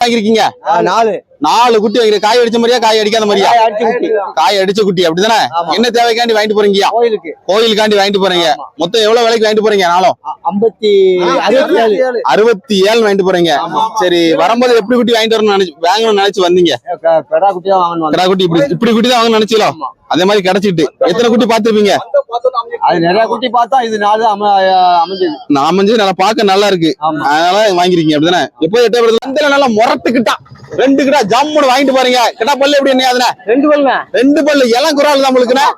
வாங்கிருக்கீங்க நாலு. நாலு குட்டி வாங்கிருக்க காய் அடிச்ச மாதிரியா காய் அடிக்காத மாதிரியா? காய் அடிச்ச குட்டி. அப்படிதானே. என்ன தேவைக்காண்டி வாங்கிட்டு போறீங்க கோயிலுக்கு. கோயிலுக்காண்டி வாங்கிட்டு போறீங்க. மொத்தம் எவ்வளவு விலைக்கு வாங்கிட்டு போறீங்க நாளும்? ஐம்பத்தி அறுபத்தி ஏழு. வாங்கிட்டு போறீங்க. சரி வரும்போது எப்படி குட்டி வாங்கிட்டு வரணும்னு நினைச்சு வாங்கணும்னு நினைச்சு வந்தீங்க? கடா குட்டி இப்படி இப்படி குட்டி தான் வாங்க நினைச்சீங்களோ. அதே மாதிரி கிடைச்சிட்டு எத்தனை குட்டி பாத்துருப்பீங்க அது நிறைய குட்டி பார்த்தா இது நாலு அம- அமைஞ்சது. நான் அமைஞ்சு நல்லா பார்க்க நல்லா இருக்கு. அதனால வாங்கிருக்கீங்க அப்படிதானே? எப்போ இந்த நல்லா முரட்டுக்கிட்டா. ரெண்டு கிட்டா ஜம்முன்னு வாங்கிட்டு போறீங்க. கிட்டா பல்லு எப்படி என்ன ரெண்டு பல்லுங்க ரெண்டு பல்லு இளம் குறால் தான் உங்களுக்குண்ணே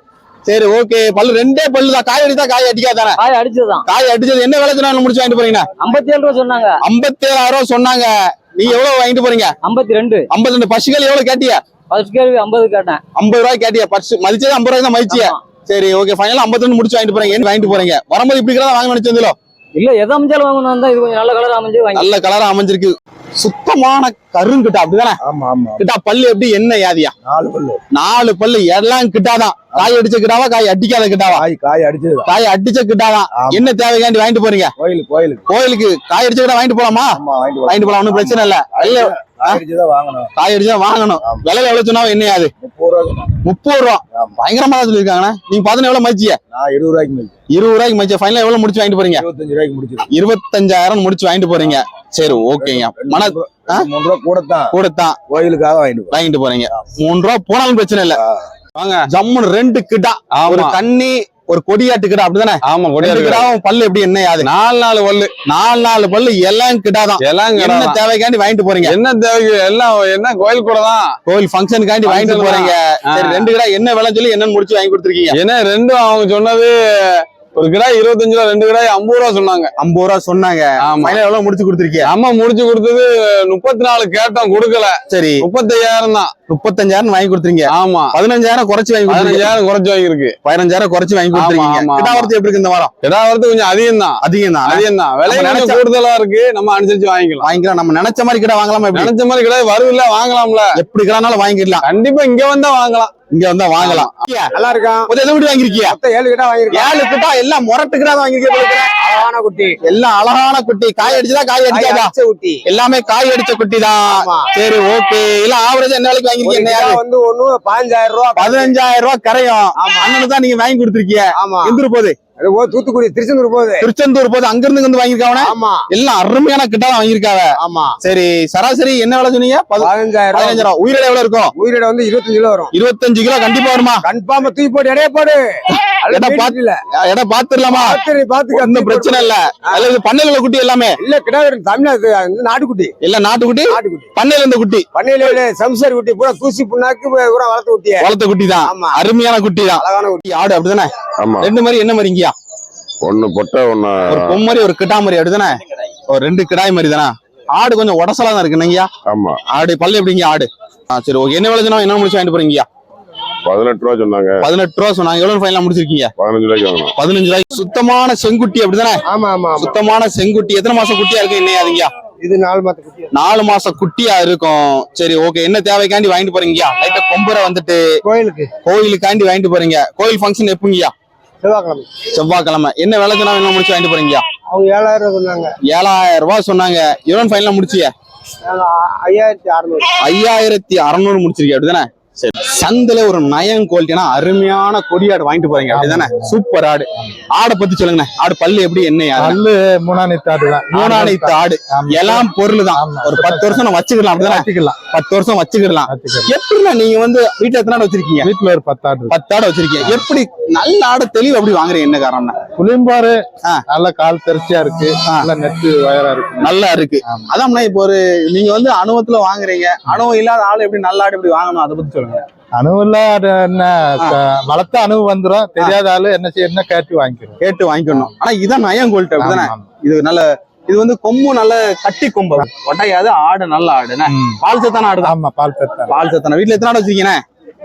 சரி ஓகே. பல்லு ரெண்டே பல்லு தான். காய் அடித்தா காய் அடிக்காதானே? காய் அடிச்சதுதான். காய் அடிச்சது. என்ன விலை சொன்னாலும் முடிச்சு வாங்கிட்டு போறீங்க ஐம்பத்தி ஏழு ரூபா சொன்னாங்க. ஐம்பத்தி ஏழாயிரம் ரூபாய் சொன்னாங்க. நீங்க எவ்வளவு வாங்கிட்டு போறீங்க? ஐம்பத்தி ரெண்டு ஐம்பத்தி ரெண்டு பசுகள் எவ்வளவு கேட்டிய? ஃபர்ஸ்ட் கேள்வி ஐம்பது கேட்டேன். ஐம்பது ரூபாய் கேட்டிய? பர்ஸ் மதிச்சது ஐம்பது ரூபாய் தான் மதிச்சிய. சரி ஓகே. ஃபைனலா ஐம்பத்தி ரெண்டு முடிச்சு வாங்கிட்டு போறீங்க. என்ன வாங்கிட்டு போறீங்க? வரும்போது இப்படி தான் வாங்க நினைச்சதுல இல்ல எதை அமைஞ்சாலும் வாங்கணும். தான் இது கொஞ்சம் நல்ல கலர் அமைஞ்சு வாங்கி நல்ல கலரா அமைஞ்சிருக்கு. சுத்தமான கருங்கிட்ட அப்படிதானே? ஆமா ஆமா. கிட்டா பல்லு எப்படி என்ன யாதியா நாலு பல்லு. நாலு பல்லு. எல்லாம் கிட்டாதான் காய் அடிச்ச கிட்டாவா காய் அடிக்காத கிட்டாவா? காய் காய் அடிச்சதுதான் காய் அடிச்ச கிட்டாதான். என்ன தேவைக்காண்டி வாங்கிட்டு போறீங்க? கோயிலுக்கு கோயிலுக்கு. கோயிலுக்கு காய் அடிச்ச கிட்ட வாங்கிட்டு போலாமா? ஆமா வாங்கிட்டு போலாம். ஒன்றும் பிரச்சனை இல்ல. காய் வாங்கணும். காய் அடிச்சா வாங்கணும். ஆமா. விலை எவ்வளவு சொன்னா என்ன முப்பது ரூபா. பயங்கரமா தான் சொல்லியிருக்காங்கண்ணா. நீங்க பாத்தீங்கன்னா எவ்வளவு மச்சிய நான் இருபது ரூபாய்க்கு இருபது ரூபாய்க்கு மச்சிய ஃபைனலா எவ்வளவு முடிச்சு வாங்கிட்டு போறீங்க? இருபத்தஞ்சு ரூபாய்க்கு முடிச்சிருக்கேன். இருபத்தஞ்சாயிரம் முடிச்சு வாங்கிட்டு போறீங்க. சரி ஓகேங்க. மன? மூணு ரூபா கூட தான் கூடத்தான். கோயிலுக்காக வாங்கிட்டு போறீங்க. மூணு ரூபா போனாலும் பிரச்சனை இல்ல. வாங்க. ஜம்முன்னு ரெண்டு கிட்டா ஒரு கண்ணி ஒரு கொடியாட்டு கிட்டா அப்படிதானே? ஆமா ரெண்டு கொடியாடு கிடாவும் பல்லு எப்படி என்ன யாது? நாலு நாலு பல்லு. நாலு நாலு பல்லு எல்லாம் கிட்டாதான் எல்லாம் என்ன. தேவைக்காண்டி வாங்கிட்டு போறீங்க? என்ன தேவைக்கு? எல்லாம் என்ன கோயில் கூட தான் கோயில் ஃபங்க்ஷனுக்காண்டி வாங்கிட்டு போறீங்க. ரெண்டு கிடா என்ன விலை சொல்லி என்னன்னு முடிச்சு வாங்கி கொடுத்துருக்கீங்க. ஏன்னா ரெண்டும் அவங்க சொன்னது ஒரு கிடாய் இருபத்தஞ்சு ரூபா ரெண்டு கிடாய் ஐம்பது ரூபா சொன்னாங்க. ஐம்பது ரூபா சொன்னாங்க. ஆமா. ஃபைனல் எவ்வளவு முடிச்சு கொடுத்துருக்கீங்க அம்மா முடிச்சு கொடுத்தது முப்பத்தி நாலு கேட்டோம் கொடுக்கல. சரி. முப்பத்தையாயிரம் தான். முப்பத்தஞ்சாயிரம் வாங்கி கொடுத்துருங்க ஆமா. பதினஞ்சாயிரம் குறைச்சு வாங்கி பதினஞ்சாயிரம் குறைச்சு வாங்கியிருக்கு. பதினஞ்சாயிரம் குறைச்சு வாங்கி ஆமா, கொடுத்துருக்கீங்க. ஆமா, கிடா ஆமா. வரத்து எப்படி இருக்கு இந்த வாரம்? கிடா வரது கொஞ்சம் அதிகம் தான். அதிகம் தான். அதிகம் தான். விலை கூடுதலா இருக்கு. நம்ம அனுசரிச்சு வாங்கிக்கலாம். வாங்கிக்கலாம். நம்ம நினைச்ச மாதிரி கிட்ட வாங்கலாமா நினைச்ச மாதிரி கிடாய் வருதுல்ல வாங்கலாம்ல. எப்படி கிடானாலும் வாங்கிடலாம். கண்டிப்பா இங்க வந்தா வாங்கலாம். இங்க வந்தா வாங்கலாம். நல்லா இருக்கான். எதை விட்டு வாங்கிருக்கியா ஏழு கிட்ட வாங்கிருக்கேன் ஏழு கிட்டா எல்லாம் முரட்டு கிடா வாங்கிருக்கீங்க அழகான குட்டி. எல்லாம் அழகான குட்டி. காய் அடிச்சதா காய் அடிக்காதா? அடிச்ச குட்டி. எல்லாமே காய் அடிச்ச குட்டி தான். சரி ஓகே. எல்லாம் ஆவரேஜ் என்ன விலைக்கு வாங்கிருக்கீங்க? வந்து ஒண்ணு பதினஞ்சாயிரம் ரூபா. பதினஞ்சாயிரம் ரூபாய் கரையும். அண்ணனுக்கு தான் நீங்க வாங்கி கொடுத்துருக்கீங்க. ஆமா. எந்திரு போகுது? தூத்துக்குடி திருச்செந்தூர் போகுது. திருச்செந்தூர் போகுது. அங்க இருந்து வந்து வாங்கிருக்காவன ஆமா. எல்லாம் அருமையான கிட்டா தான் வாங்கியிருக்காவ ஆமா. சரி சராசரி என்ன விலை சொன்னீங்க? பதி- பதினஞ்சாயிரம் ரூபா. பதினஞ்சு ரூபா. உயிரிழை எவ்வளவு இருக்கும்? உயிரிட வந்து இருபத்தஞ்சு கிலோ வரும். இருபத்தஞ்சு கிலோ கண்டிப்பா வருமா? கன்ஃபார்ம் தூக்கி போட்டு இடைய போடு. இல்ல இடம் பாத்துடலாமா? ஒன்னும் பிரச்சனை இல்ல. அல்லது பண்ணையில உள்ள குட்டி எல்லாமே. இல்ல கிடாது தமிழ்நாடு நாட்டுக்குட்டி. இல்ல நாட்டுக்குட்டி? பண்ணையில இருந்த குட்டி. பண்ணையில சம்சாரி குட்டி பூரா தூசி புண்ணாக்கு பூரா வளர்த்து குட்டிய. வளர்த்த குட்டி தான் ஆமா. அருமையான குட்டி தான். அழகான குட்டி. குட்டி, ஆடு அப்படிதானே? ஆமா. ரெண்டு மாதிரி என்ன மாதிரிங்கயா ஒண்ணு பொட்டை ஒண்ணு ஒரு பொம்மரி ஒரு கிட்டா மாதிரி அப்படிதானே? ஒரு ரெண்டு கிடாய் மாதிரி தானே? ஆடு கொஞ்சம் உடசலா தான் இருக்குங்கய்யா ஆமா. ஆடு பல்லு எப்படிங்க ஆடு? ஆ சரி ஓகே. என்ன சொன்னா என்ன முடிச்சு வாங்கிட்டு போறீங்கய்யா பதினெட்டு ரூபா சொன்னாங்க. பதினெட்டு ரூபா சொன்னாங்க. எவ்வளவு ஃபைனலா முடிச்சிருக்கீங்க? பதினஞ்சு ரூபாய்க்கு பதினஞ்சு ரூபாய். சுத்தமான செங்குட்டி அப்படிதானே? ஆமா ஆமா ஆமா. சுத்தமான செங்குட்டி. எத்தனை மாசம் குட்டியா இருக்கு என்னையாதுங்கய்யா இது நாலு மாத்த குட்டி நாலு மாசம் குட்டியா இருக்கும். சரி ஓகே என்ன தேவைக்காண்டி வாங்கிட்டு போறீங்கயா லைட்டா கொம்புரை வந்துட்டு கோயிலுக்கு. கோயிலுக்காண்டி வாங்கிட்டு போறீங்க. கோயில் ஃபங்க்ஷன் எப்பங்கய்யா? செவ்வாய்க்கிழமை. செவ்வாய்க்கிழமை. என்ன விலை சொன்னா என்ன முடிச்சு வாங்கிட்டு போறீங்கயா அவங்க ஏழாயிரம் ரூபாய் சொன்னாங்க. ஏழாயிரம் ரூபாய் சொன்னாங்க. எவ்வளவு ஃபைனலா முடிச்சிய? ஐயாயிரத்தி அறுநூறு. ஐயாயிரத்தி அறுநூறு முடிச்சிருக்கீங்க அப்படிதானே? சந்தையில ஒரு நயம் குவாலிட்டினா அருமையான கொடியாடு வாங்கிட்டு போறீங்க. அப்படிதானே? சூப்பர் ஆடு. ஆடை பத்தி சொல்லுங்கண்ணே. ஆடு பல்லு எப்படி என்ன பல்லு மூணாணித்து ஆடு தான். மூணாணைத்து ஆடு. எல்லாம் பொருள் தான் ஒரு பத்து வருஷம் நம்ம வச்சுக்கலாம் அப்படிதானே? வச்சுக்கலாம். பத்து வருஷம் வச்சுக்கலாம். எப்படிண்ணா நீங்க வந்து வீட்டுல எத்தனை ஆடு வச்சிருக்கீங்க? வீட்டுல ஒரு பத்து ஆடு. பத்து ஆடு வச்சிருக்கீங்க. எப்படி நல்ல ஆடு தெளிவு அப்படி வாங்குறீங்க? என்ன காரணம்னா புளியம்பாறு. நல்ல கால் தெரிச்சியா இருக்கு. நல்ல நெட்டு வயரா இருக்கு. நல்லா இருக்கு. அதான்ண்ணா இப்போ ஒரு நீங்க வந்து அனுபவத்துல வாங்குறீங்க. அனுபவம் இல்லாத ஆள் எப்படி நல்ல ஆடு எப்படி வாங்கணும்? அதை பத்தி சொல்லுங்க. அணுவுல என்ன வளர்த்த அணுவு வந்துரும். தெரியாத ஆளு என்ன செய்யணும் கேட்டு வாங்கிக்கிறோம். கேட்டு வாங்கிக்கணும். ஆனா இதான் நயம் கோல்ட் அப்படிதானே? ஆமா, ஆமா. இது நல்ல இது வந்து கொம்பு நல்ல கட்டி கொம்பு. ஒட்டையாது ஆடு நல்ல ம். பால் சத்தான ஆடு ஆமா பால் தத்தான் பால் சத்தான. வீட்டுல எத்தனை ஆடு வச்சிருக்கீங்க?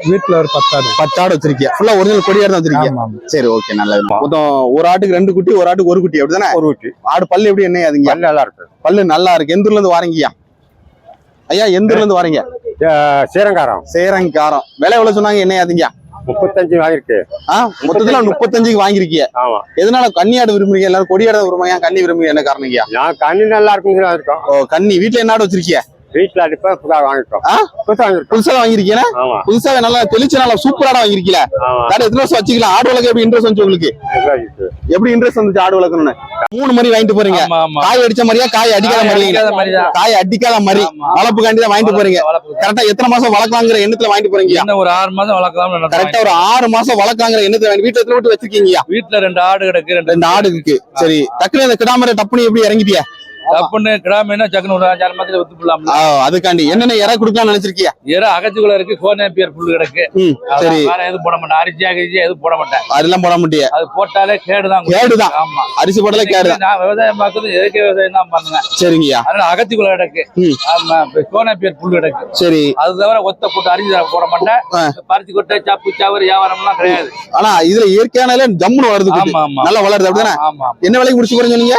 வீட்டுல ஒரு பத்து ஆடு பத்து ஆடு வச்சிருக்கீங்க ஃபுல்லா ஒரிஜினல் கொடியாடு தான் வச்சிருக்கீங்க சரி ஓகே நல்லது. மொத்தம் ஒரு ஆட்டுக்கு ரெண்டு குட்டி ஒரு ஆட்டுக்கு ஒரு குட்டி அப்படிதானே? ஒரு ஊட்டி ஆடு பல்லு எப்படி என்ன அதுங்க நல்லா இருக்கு. பல்லு நல்லா இருக்கு. எந்த ஊர்ல இருந்து வாரீங்கய்யா? ஐயா எந்த இருந்து வாரீங்க? சீரங்காரம். சேரங்காரம். விலை எவ்வளவு சொன்னாங்க? என்ன முப்பத்தஞ்சு வாங்கிருக்கு ஆ மொத்தத்துல முப்பத்தஞ்சுக்கு வாங்கிருக்கீங்க ஆமா. எதனால கன்னியாடு விரும்புறீங்க? எல்லாரும் கொடியாடு விரும்புறீங்க? கன்னி விரும்புறீங்க? என்ன காரணங்கய்யா நான் கண்ணி நல்லா இருக்கோம் ஓ கன்னி. வீட்டுல என்ன ஆடு வச்சிருக்கீங்க வீட்டுல அடிப்பா புதுசா வாங்கிட்டோம். ஆ? புதுசா புதுசா வாங்கிருக்கீங்க ஆமா. புதுசாவே நல்லா தெளிச்சு நல்லா சூப்பராடா வாங்கிருக்கீல ஆமா. வேற எத்தனை வருஷம் வச்சுக்கலாம்? ஆடு வளர்க்க எப்படி இன்ட்ரெஸ்ட் வந்துச்சு உங்களுக்கு? எப்படி இன்ட்ரெஸ்ட் வந்துச்சு ஆடு வளர்க்கணும்னு? மூணு மாதிரி வாங்கிட்டு போறீங்க. காய் அடிச்ச மாதிரியா காய் அடிக்காத மாதிரிதான். காய் அடிக்காத மாதிரி. ஆமா. வளர்ப்புக்காண்டி தான் வாங்கிட்டு போறீங்க. வளர்ப்பு. கரெக்டா எத்தனை மாசம் வளர்க்கலாங்கிற எண்ணத்துல வாங்கிட்டு போறீங்க? ஒரு ஆறு மாதம் வளர்க்கலாம் கரெக்டா ஒரு ஆறு மாசம் வளர்க்காங்கிற எண்ணத்துல வாங்கி வீட்டுல எத்தனை விட்டு வச்சிருக்கீங்க வீட்டுல ரெண்டு ஆடு கிடக்கு ரெண்டு ரெண்டு ஆடு இருக்கு. சரி டக்குனு இந்த கிடாமரை டப்புனு எப்படி இறங்கிட்டியா? தப்புன்னு கிராமீனா சக்குன்னு ஒரு அஞ்சாறு வித்து அதுக்காண்டி என்னென்ன இற கொடுக்கலாம்னு நினைச்சிருக்கியா? ஏற அகச்சிக்குள்ள இருக்கு கோனேப்பியர் புல்லு கிடக்கு. சரி. வேற எதுவும் போட மாட்டேன். அரிசி அரிசி எதுவும் போட மாட்டேன். அதெல்லாம் போட மாட்டிய. அது போட்டாலே கேடுதான் கேடுதான். ஆமா. அரிசி போடல கேடுதான். நான் விவசாயம் பார்க்கறது எதுக்கு விவசாயம் தான் பண்ணுவேன். சரிங்கய்யா. அதனால அகத்திக்குள்ள கிடக்கு. ஆமா கோனேப்பியர் புல்லு கிடக்கு. சரி. அது தவிர ஒத்த போட்டு அரிசி போட மாட்டேன். பருத்தி கொட்டை சாப்பு சாவரி வியாபாரம் எல்லாம் கிடையாது ஆனா இதுல இயற்கையானால ஜம்முன்னு வருது நல்லா வளருது அப்படிதானே? என்ன விலைக்கு முடிச்சு போறீங்க நீங்க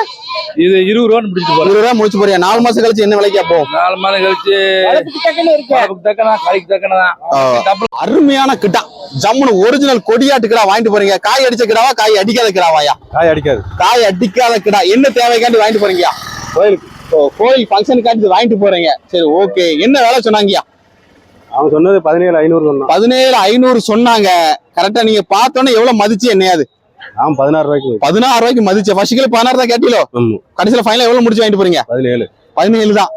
இது இருபது ரூபான்னு பிடிச்சிட்டு போறேன் இருபது ரூபா முடிச்சு போறீங்க நாலு மாசம் கழிச்சு என்ன விலைக்கு அப்போ நாலு மாதம் கழிச்சு வளர்ப்புக்கு தக்கனா அருமையான கிட்டா. ஜம்முன்னு ஒரிஜினல் கொடியாட்டு கிடா வாங்கிட்டு போறீங்க. காய் அடிச்ச கிடாவா காய் அடிக்காத கிடாவாயா? காய் அடிக்காது. காய் அடிக்காத கிடா. என்ன தேவைக்காண்டி வாங்கிட்டு போறீங்க? கோயிலுக்கு. ஓ, கோயில் ஃபங்க்ஷனுக்காண்டி வாங்கிட்டு போறீங்க. சரி ஓகே என்ன வேலை சொன்னாங்கய்யா? அவன் சொன்னது பதினேழு ஐநூறு சொன்னான். பதினேழு ஐநூறு சொன்னாங்க. கரெக்டா நீங்க பார்த்தோன்னே எவ்வளவு மதிச்சு என்னையாது பதினாறு ரூபாய்க்கு. பதினாறு ரூபாய்க்கு மதிச்சு. ஃபர்ஸ்ட் கிலோ பதினாறு தான் கேட்டீங்களோ. கடைசியில ஃபைனல் எவ்வளவு முடிச்சு வாங்கிட்டு போறீங்க? பதினேழு. பதினேழு தான்.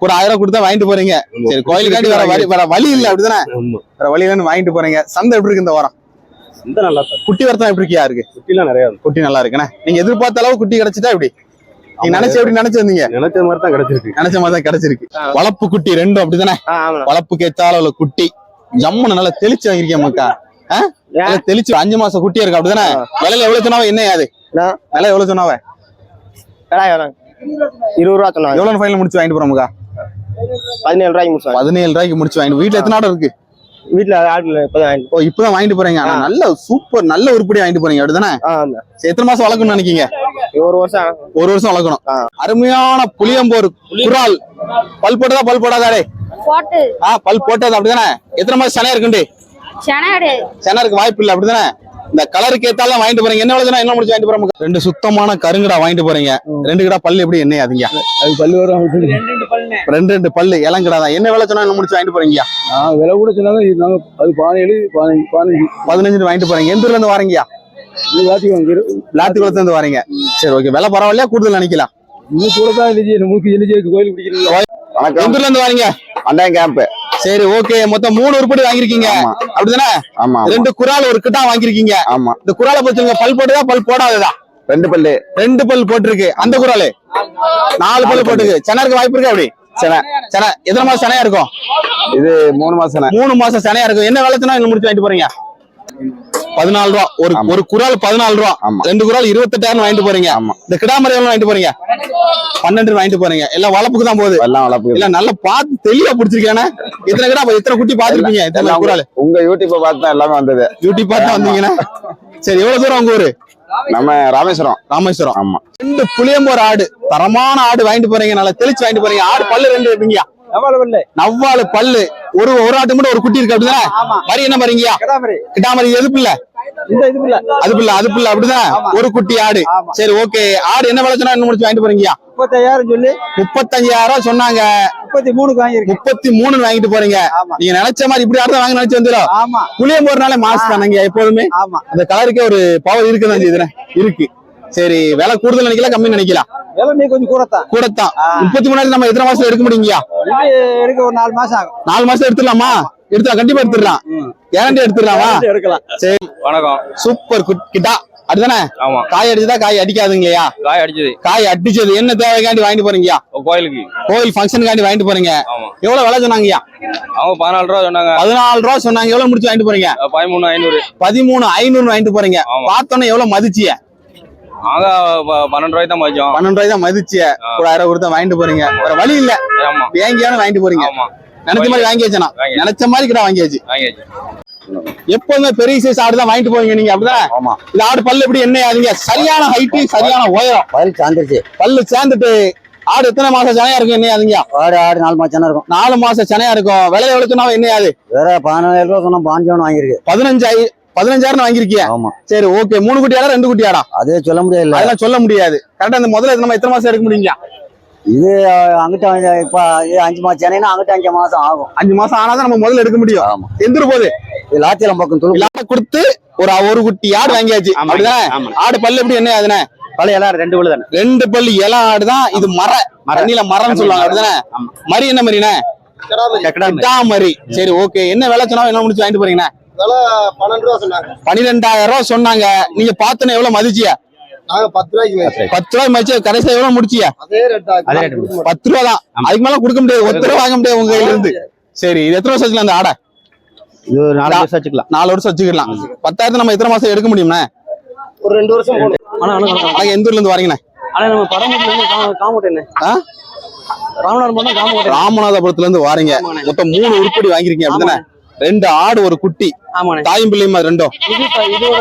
கூட ஆயிரம் ரூபாய் கொடுத்தா வாங்கிட்டு போறீங்க. சரி கோயிலுக்காண்டி வேற வழி வேற வழி இல்ல அப்படிதானே? வேற வழி இல்லைன்னு வாங்கிட்டு போறீங்க. சந்தை எப்படி இருக்கு இந்த வாரம்? இந்த நல்லா சார் குட்டி வரத்தம் எப்படி இருக்கியா இருக்கு குட்டிலாம் நிறைய இருக்கு. குட்டி நல்லா இருக்குண்ணே. நீங்க எதிர்பார்த்த அளவு குட்டி கிடைச்சிட்டா எப்படி? நீங்க. நினைச்ச எப்படி நினைச்சிருந்தீங்க? நினைச்ச மாதிரி தான் கிடைச்சிருக்கு. நினைச்ச மாதிரி தான் கிடைச்சிருக்கு. வளப்பு குட்டி ரெண்டும் அப்படிதானே? ஆமா வளப்புக்கு ஏத்தால உள்ள குட்டி. ஜம்முன்னு நல்லா தெளிச்சு வாங்கிருக்கேன் மக்கா? தெளிச்சு அஞ்சு மாசம் குட்டியா இருக்கு அப்படிதானே? விலையில எவ்வளவு சொன்னாவ? என்ன அது? விலை எவ்வளவு சொன்னாவ? இருபது ரூபா சொன்னாங்க. எவ்வளவு ஃபைனல் முடிச்சு வாங்கிட்டு போறோம் மக்கா பதினேழு ரூபாய்க்கு முடிச்சாங்க பதினேழு ரூபாய்க்கு முடிச்சு வாங்கிட்டு வீட்டுல எத்தனை ஆர்டர் இருக்கு? வீட்டுல ஆடுல இப்பதான் ஓ இப்பதான் வாங்கிட்டு போறீங்க. ஆனா நல்ல சூப்பர் நல்ல உருப்படி வாங்கிட்டு போறீங்க அப்படிதானே? எத்தனை மாசம் வளர்க்கணும்னு நினைக்கீங்க? ஒரு வருஷம் ஒரு வருஷம் வளர்க்கணும். அருமையான புளியம்போர் குரால். பல் போட்டதா பல் போடாதாடே போட்டு. ஆ பல் போட்டது அப்படிதானே? எத்தனை மாசம் சனையா இருக்குண்டு? சனை இருக்கு வாய்ப்பு இல்ல அப்படிதானே? இந்த கலருக்கு ஏத்தாலும் வாங்கிட்டு போறீங்க. என்ன விளைச்சா என்ன முடிச்சு வாங்கிட்டு போறோம் ரெண்டு சுத்தமான கருங்கடா வாங்கிட்டு போறீங்க. ரெண்டு கடா பல்லு எப்படி என்ன அதுங்க? அது பல்லு வரும் ரெண்டு ரெண்டு பல்லு இளங்கடா தான். என்ன விளைச்சனா என்ன முடிச்சு வாங்கிட்டு போறீங்க? விலை கூட நாங்க அது பதினேழு பதினஞ்சு பதினஞ்சு. பதினஞ்சு வாங்கிட்டு போறீங்க. எந்த ஊர்ல இருந்து வாரீங்க? லாத்தி குளத்துல இருந்து வாரீங்க. சரி ஓகே விலை பரவாயில்லையா? கூடுதல் நினைக்கலாம். இன்னும் கூட தான் கோயில் பிடிக்கிறது எந்த ஊர்ல இருந்து வாரீங்க? அண்டாயம் கேம்ப் சரி ஓகே மொத்தம் மூணு உருப்படி வாங்கிருக்கீங்க. அப்படிதானே? ஆமா. ரெண்டு குரால் ஒரு கிட்டா வாங்கிருக்கீங்க ஆமா. இந்த குராலை பச்சுங்க பல் போட்டதா பல் போடாததா? ரெண்டு பல்லு. ரெண்டு பல் போட்டிருக்கு. அந்த குராலு நாலு பல் போட்டுருக்கு. செனருக்கு வாய்ப்பு இருக்கு அப்படி சென. சென. எத்தனை மாசம் செனையா இருக்கும்? இது மூணு மாசம் மூணு மாசம் செனையா இருக்கும். என்ன விளைச்சனா என்ன முடிச்சு வாங்கிட்டு போறீங்க? பதினாலு ரூபா. ஒரு. ஒரு குரால் பதினாலு ரூபா. ரெண்டு குரால் இருபத்தெட்டாயிரம் வாங்கிட்டு போறீங்க. ஆமா. இந்த கிடாமரி எவ்வளவு வாங்கிட்டு போறீங்க. பன்னெண்டு வாங்கிட்டு போறீங்க. எல்லாம் வளப்புக்கு தான் போகுது. எல்லாம் வளர்ப்பு இல்ல நல்லா பார்த்து தெளிவா பிடிச்சிருக்கேன். எத்தனை கிடா எத்தனை குட்டி பாத்துருப்பீங்க எல்லாம் குரால் உங்க யூடியூப்ப பார்த்து தான் எல்லாமே வந்தது. யூடியூப் பார்த்து வந்தீங்கன்னா சரி எவ்வளவு தூரம் உங்க ஊரு? நம்ம ராமேஸ்வரம். ராமேஸ்வரம். ஆமா. ரெண்டு புளியம்போர் ஆடு. தரமான ஆடு வாங்கிட்டு போறீங்க. நல்லா தெளிச்சு வாங்கிட்டு போறீங்க. ஆடு பல்லு ரெண்டு இருப்பீங்க நவ்வாலு பல்லு. ஒரு ஒரு ஆட்டு மட்டும் ஒரு குட்டி இருக்கு அப்படிதானே? மரி என்ன மரிங்கயா கிட்டாமரி எது பிள்ளை அது பிள்ளை அது பிள்ளை அப்படிதான்? ஒரு குட்டி ஆடு. சரி ஓகே. ஆடு என்ன விளைச்சனா என்ன முடிச்சு வாங்கிட்டு போறீங்கயா? முப்பத்தாயிரம் சொல்லி முப்பத்தஞ்சாயிரம் சொன்னாங்க. முப்பத்தி மூணுக்கு வாங்கியிருக்கேன். முப்பத்தி மூணு வாங்கிட்டு போறீங்க. நீங்க நினைச்ச மாதிரி இப்படி ஆடு வாங்க நினைச்சு வந்துடும் ஆமா. புளியம்போர்னாலே மாசு தானங்க எப்போதுமே. அந்த கலருக்கே ஒரு பவர் இருக்குதான் செய்யுதுல இருக்கு. சரி விலை கூடுதல் நினைக்கலாம் கம்மி நினைக்கலாம் விலை நீ கொஞ்சம் கூடத்தான். கூடத்தான். முப்பத்தி மூணாயிரம் நம்ம எத்தனை மாசம் எடுக்க முடியுங்கயா இது எடுக்க ஒரு நாலு மாசம் ஆகும். நாலு மாசம் எடுத்துடலாமா? எடுத்துலாம் கண்டிப்பா எடுத்துடலாம். கேரண்டி எடுத்துடலாமா? எடுக்கலாம். சரி. வணக்கம். சூப்பர் கிட்டா அதுதானே ஆமா. காய் அடிச்சதா காய் அடிக்காதுங்களையா காய் அடிச்சது. காய் அடிச்சது. என்ன தேவைக்காண்டி வாங்கிட்டு போறீங்கயா கோயிலுக்கு. கோயில் ஃபங்க்ஷனுக்காண்டி வாங்கிட்டு போறீங்க. ஆமா. எவ்வளவு விலை சொன்னாங்கய்யா அவங்க பதினாலு ரூபா சொன்னாங்க. பதினாலு ரூபா சொன்னாங்க. எவ்வளவு முடிச்சு வாங்கிட்டு போறீங்க? பதிமூணு ஐநூறு. பதிமூணு ஐநூறு வாங்கிட்டு போறீங்க. பார்த்தோன்னே எவ்வளவு மதிச்சிய? நாங்க பன்னெண்டு ரூபாய்க்கு தான் மதிச்சோம். பன்னெண்டு ரூபாய் தான் ஒரு ஆயிரம் கொடுத்தா வாங்கிட்டு போறீங்க. வேற வழி இல்ல. வேங்கியான வாங்கிட்டு போறீங்க. ஆமா. நினைச்ச மாதிரி வாங்கியாச்சுனா வாங்கியாச்சு. நினைச்ச மாதிரி கிட்ட வாங்கியாச்சு. வாங்கியாச்சு. எப்பவுமே பெரிய சைஸ் ஆடு தான் வாங்கிட்டு போவீங்க நீங்க அப்படிதான்? ஆமா. இந்த ஆடு பல்லு எப்படி என்ன சரியான ஹைட்டு சரியான உயரம். பதில் சாந்துருச்சு. பல்லு சேர்ந்துட்டு ஆடு எத்தனை மாசம் சனையா இருக்கும் என்ன ஆகுதுங்க? ஆடு ஆடு நாலு மாசம் இருக்கும். நாலு மாசம் சனையா இருக்கும். விலை எவ்வளவு சொன்னா என்ன ஆகுது? வேற பதினாயிரம் ரூபா சொன்னா பாஞ்சு வாங்கியிருக்கு. பதினஞ்சாயிரம் பதினஞ்சாயிரம் வாங்கிருக்கிய ஆமா. சரி ஓகே மூணு குட்டி ஆடா ரெண்டு குட்டி ஆடா அதே சொல்ல முடியாது அதெல்லாம் சொல்ல முடியாது. கரெக்டா இந்த முதல்ல நம்ம எத்தனை மாசம் எடுக்க முடியுங்க? இது அங்கிட்ட இப்ப இது அஞ்சு மாசம் சென்னைனா அங்கிட்ட அஞ்சு மாசம் ஆகும். அஞ்சு மாசம் ஆனாதான் நம்ம முதல்ல எடுக்க முடியும். ஆமா. எந்திர போகுது லாத்திரம் பக்கம் கொடுத்து ஒரு ஒரு குட்டி ஆடு வாங்கியாச்சு. அப்படிதானே. ஆடு பல்லு எப்படி என்ன அதுனே பழைய எல்லாம் ரெண்டு விழு தானே ரெண்டு பல்லு இளம் ஆடு தான் இது மர. தண்ணியில மரம்னு சொல்லுவாங்க அப்படிதானே. மரி என்ன மரினே? சரி ஓகே என்ன விலை சொன்னா என்ன முடிச்சு வாங்கிட்டு போறீங்கண்ணே? பன்னெண்டு ரூபா சொன்னாங்க. பன்னிரெண்டாயிரம் ரூபாய் சொன்னாங்க. நீங்க பார்த்தோன்னே எவ்வளவு மதிச்சியா? பத்து ரூபாய்க்கு மதிச்சு கடைசியா எவ்வளவு முடிச்சியா? அதே ரேட் அதே ரேட்டு பத்து ரூபா தான். அதுக்கு மேல கொடுக்க முடியாது. ஒத்த ரூபா வாங்க முடியாது உங்க கையில இருந்து சரி இது எத்தனை வருஷம் வச்சுக்கலாம் அந்த ஆடை? இது ஒரு நாலு வருஷம் வச்சுக்கலாம். நாலு வருஷம் வச்சுக்கலாம். பத்தாயிரத்து நம்ம எத்தனை மாசம் எடுக்க முடியும்ண்ணே? ஒரு ரெண்டு வருஷம் போடும் ஆனா ஆனா ஆனா எந்த ஊர்ல இருந்து வரீங்கண்ணே? ஆனா நம்ம ஆ? ராமநாதபுரத்துல இருந்து வாரீங்க. மொத்தம் மூணு உருப்படி வாங்கிருக்கீங்க அப்படிதானே? ரெண்டு ஆடு ஒரு குட்டி. தாயும் பிள்ளையுமா ரெண்டும் இதோட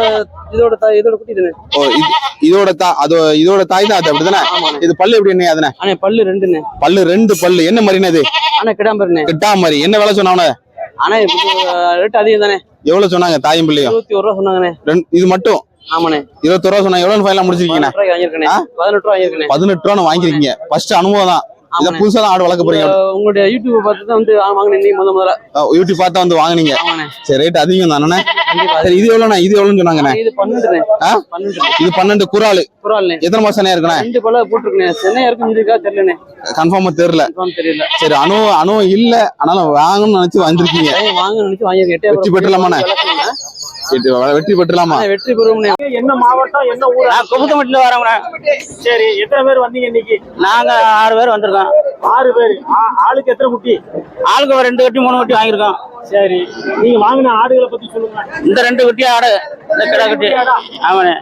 இதோட த- இதோட குட்டி தானே ஓ, இது- இதோட தா அது இதோட தாய் தான் அது அப்படிதானே? இது பல்லு எப்படி என்ன அதுனே ஆனா பல்லு ரெண்டுண்ணே. பல்லு ரெண்டு பல்லு. என்ன மாதிரினே இது? ஆனா கிடாம்பருண்ணே. கிட்டா மாதிரி என்ன விலை சொன்னாங்க ஆனா இப்போ ரேட் அதிகம் தானே? எவ்வளவு சொன்னாங்க தாயும் பிள்ளையும்? இருபத்தி ஒரு ரூபா சொன்னாங்கண்ணே. ரெண்டு- இது மட்டும்? ஆமாண்ணே. இருபத்தி ரூபா சொன்னாங்க. எவ்வளவு ஃபைனல் முடிச்சிருக்கீங்க ரூபா பதினெட்டு ரூபா வாங்கிருக்கீங்க ஃபர்ஸ்ட் அனுபவம் தான். இத. புதுசா தான் ஆடு வளர்க்க போறீங்க. உங்களுடைய யூடியூப் பார்த்து தான் வந்து வாங்கினேன் முத முதல்ல. யூடியூப் பார்த்தா வந்து வாங்குனீங்க? சரி ரேட் அதிகம் தானே. சரி இது எவ்வளவுண்ணே இது எவ்வளவுன்னு சொன்னாங்கண்ணே. இது? பன்னெண்டு இது பன்னெண்டு குறாலு. குரால்ண்ணே எத்தனை மாசம் இருக்குண்ணே? ரெண்டு பல்ல போட்டிருக்கேன் சென்னையா இருக்குன்னு இருக்கா தெரியலண்ணே. கன்ஃபார்மா தெரியல. தெரியல. சரி அனுபவம் அனுபவம் இல்ல. ஆனாலும் வாங்கணும்னு நினைச்சு வந்திருக்கீங்க ஏய், வாங்க நினைச்சு வாங்கியிருக்கேன். வெற்றி பெற்றலாமாண்ணே? வெற்றி வெற்றி பெற்றலாமா? வெற்றி பெறுவோம்னே. என்ன மாவட்டம் என்ன ஊர்? நான் குமுத்தமட்டில வரவங்க சரி எத்தனை பேர் வந்தீங்க இன்னைக்கு? நாங்க ஆறு பேர் வந்திருக்கோம். ஆறு பேர். ஆ- ஆளுக்கு எத்தனை குட்டி? ஆளுக்கு ஒரு ரெண்டு கட்டி மூணு கட்டி வாங்கியிருக்கோம். சரி நீங்க வாங்கின ஆடுகளை பத்தி சொல்லுங்க. இந்த ரெண்டு கட்டி ஆடு இந்த கிடா கட்டி ஆமாண்ணே.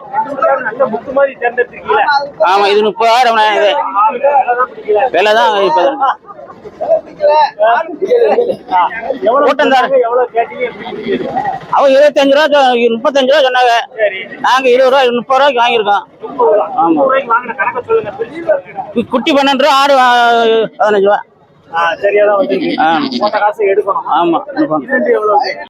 நல்ல முத்து மாதிரி தேர்ந்தெடுத்திருக்கீங்களா. ஆமா இது முப்பதாயிரம் இது. விலை தான் இப்ப. எவ்வளவு கூட்டம் தான். சொன்னாங்க, எவ்வளவு கேட்டீங்க எப்படி தெரியுது? அவ இருபத்தஞ்சு ரூபா முப்பத்தஞ்சு ரூபா சொன்னாங்க. நாங்க இருபது ரூபா. முப்பது ரூபாய்க்கு வாங்கியிருக்கோம் குட்டி பன்னெண்டு ரூபா ஆடு பதினஞ்சு ரூபா. ஆ, சரியா தான் ஆமா.